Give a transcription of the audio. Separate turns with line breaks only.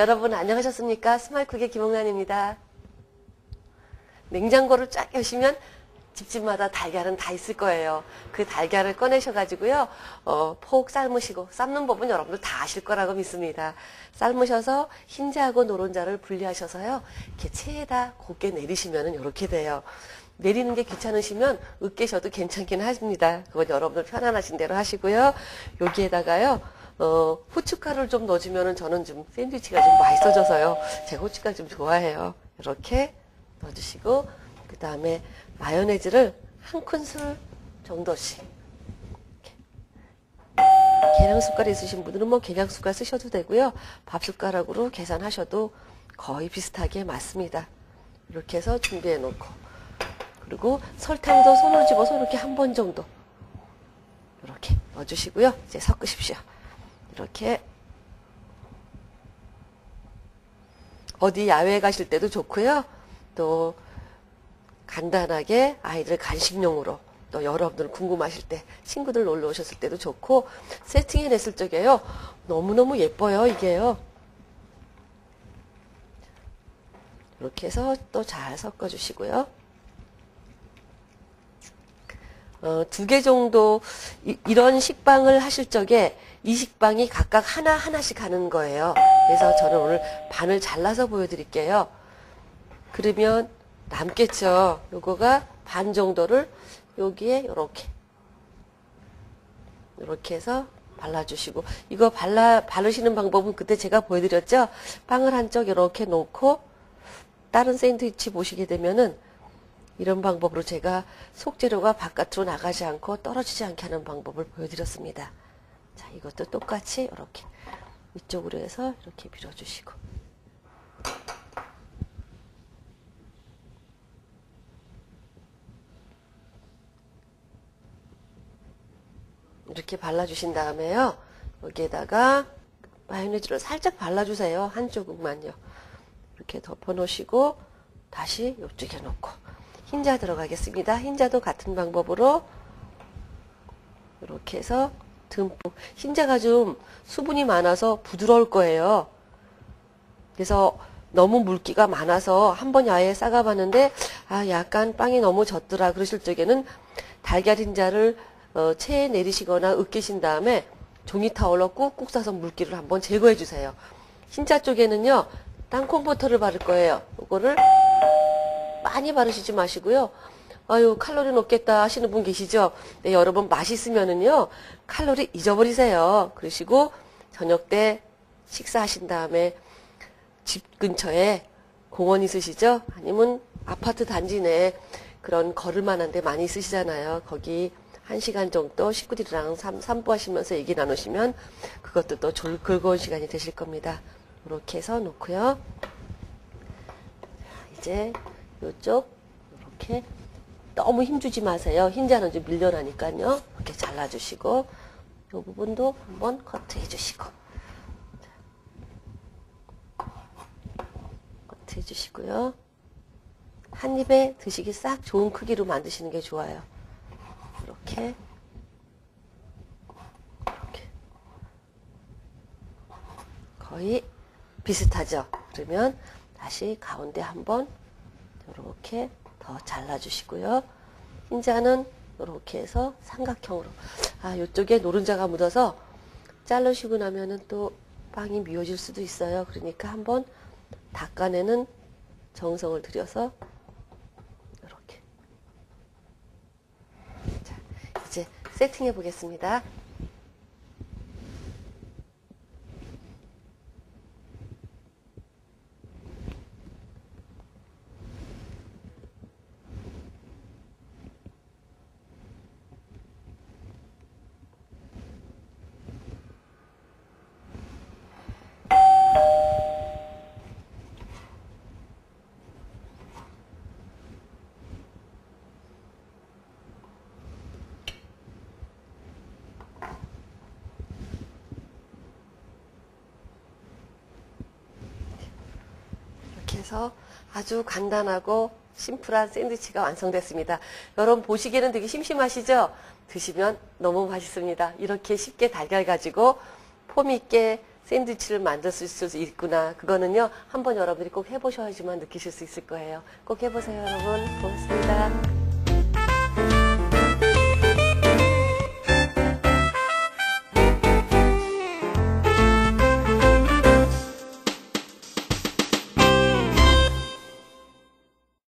여러분 안녕하셨습니까? 스마일쿡의 김홍란입니다. 냉장고를 쫙 여시면 집집마다 달걀은 다 있을 거예요. 그 달걀을 꺼내셔가지고요, 어, 폭 삶으시고, 삶는 법은 여러분들 다 아실 거라고 믿습니다. 삶으셔서 흰자하고 노른자를 분리하셔서요, 이렇게 체에다 곱게 내리시면 이렇게 돼요. 내리는 게 귀찮으시면 으깨셔도 괜찮긴 합니다. 그건 여러분들 편안하신 대로 하시고요. 여기에다가요, 어, 후춧가루를 좀 넣어주면은 저는 좀 샌드위치가 좀 맛있어져서요. 제가 후춧가루 좀 좋아해요. 이렇게 넣어주시고, 그 다음에 마요네즈를 한 큰술 정도씩. 계량 숟갈이 있으신 분들은 뭐 계량 숟갈 쓰셔도 되고요. 밥 숟가락으로 계산하셔도 거의 비슷하게 맞습니다. 이렇게 해서 준비해 놓고. 그리고 설탕도 손으로 집어서 이렇게 한 번 정도. 이렇게 넣어주시고요. 이제 섞으십시오. 이렇게 어디 야외에 가실 때도 좋고요. 또 간단하게 아이들 간식용으로 또 여러분들 궁금하실 때 친구들 놀러 오셨을 때도 좋고 세팅해 냈을 적에요. 너무너무 예뻐요, 이게요. 이렇게 해서 또 잘 섞어 주시고요. 어, 두 개 정도 이, 런 식빵을 하실 적에 이 식빵이 각각 하나 하나씩 하는 거예요. 그래서 저는 오늘 반을 잘라서 보여드릴게요. 그러면 남겠죠. 요거가 반 정도를 여기에 이렇게 이렇게 해서 발라주시고 이거 발라 바르시는 방법은 그때 제가 보여드렸죠. 빵을 한쪽 이렇게 놓고 다른 샌드위치 보시게 되면은 이런 방법으로 제가 속재료가 바깥으로 나가지 않고 떨어지지 않게 하는 방법을 보여드렸습니다. 자, 이것도 똑같이 이렇게 위쪽으로 해서 이렇게 밀어주시고 이렇게 발라주신 다음에요. 여기에다가 마요네즈를 살짝 발라주세요. 한 조금만요. 이렇게 덮어놓으시고 다시 이쪽에 놓고 흰자 들어가겠습니다. 흰자도 같은 방법으로 이렇게 해서 듬뿍 흰자가 좀 수분이 많아서 부드러울 거예요. 그래서 너무 물기가 많아서 한 번 야외에 싸가봤는데 아 약간 빵이 너무 젖더라 그러실 적에는 달걀 흰자를 어, 체에 내리시거나 으깨신 다음에 종이 타올로 꾹꾹 싸서 물기를 한번 제거해 주세요. 흰자 쪽에는요 땅콩 버터를 바를 거예요. 이거를 많이 바르시지 마시고요. 아유 칼로리 높겠다 하시는 분 계시죠? 네, 여러분 맛있으면은요 칼로리 잊어버리세요. 그러시고 저녁 때 식사하신 다음에 집 근처에 공원 있으시죠? 아니면 아파트 단지 내 그런 걸을 만한 데 많이 있으시잖아요. 거기 한 시간 정도 식구들이랑 삼, 산부하시면서 얘기 나누시면 그것도 또 졸, 즐거운 시간이 되실 겁니다. 이렇게 해서 놓고요. 이제 이쪽 이렇게 너무 힘주지 마세요. 흰자는 좀 밀려나니까요. 이렇게 잘라주시고 이 부분도 한번 커트해 주시고 커트해 주시고요. 한 입에 드시기 싹 좋은 크기로 만드시는 게 좋아요. 이렇게 이렇게 거의 비슷하죠. 그러면 다시 가운데 한번 이렇게 더 잘라주시고요. 흰자는 이렇게 해서 삼각형으로 아 이쪽에 노른자가 묻어서 자르시고 나면은 또 빵이 미워질 수도 있어요. 그러니까 한번 닦아내는 정성을 들여서 이렇게 자 이제 세팅해 보겠습니다. 해서 아주 간단하고 심플한 샌드위치가 완성됐습니다. 여러분 보시기에는 되게 심심하시죠? 드시면 너무 맛있습니다. 이렇게 쉽게 달걀 가지고 폼 있게 샌드위치를 만들 수 있구나. 그거는요, 한번 여러분들이 꼭 해보셔야지만 느끼실 수 있을 거예요. 꼭 해보세요, 여러분. 고맙습니다.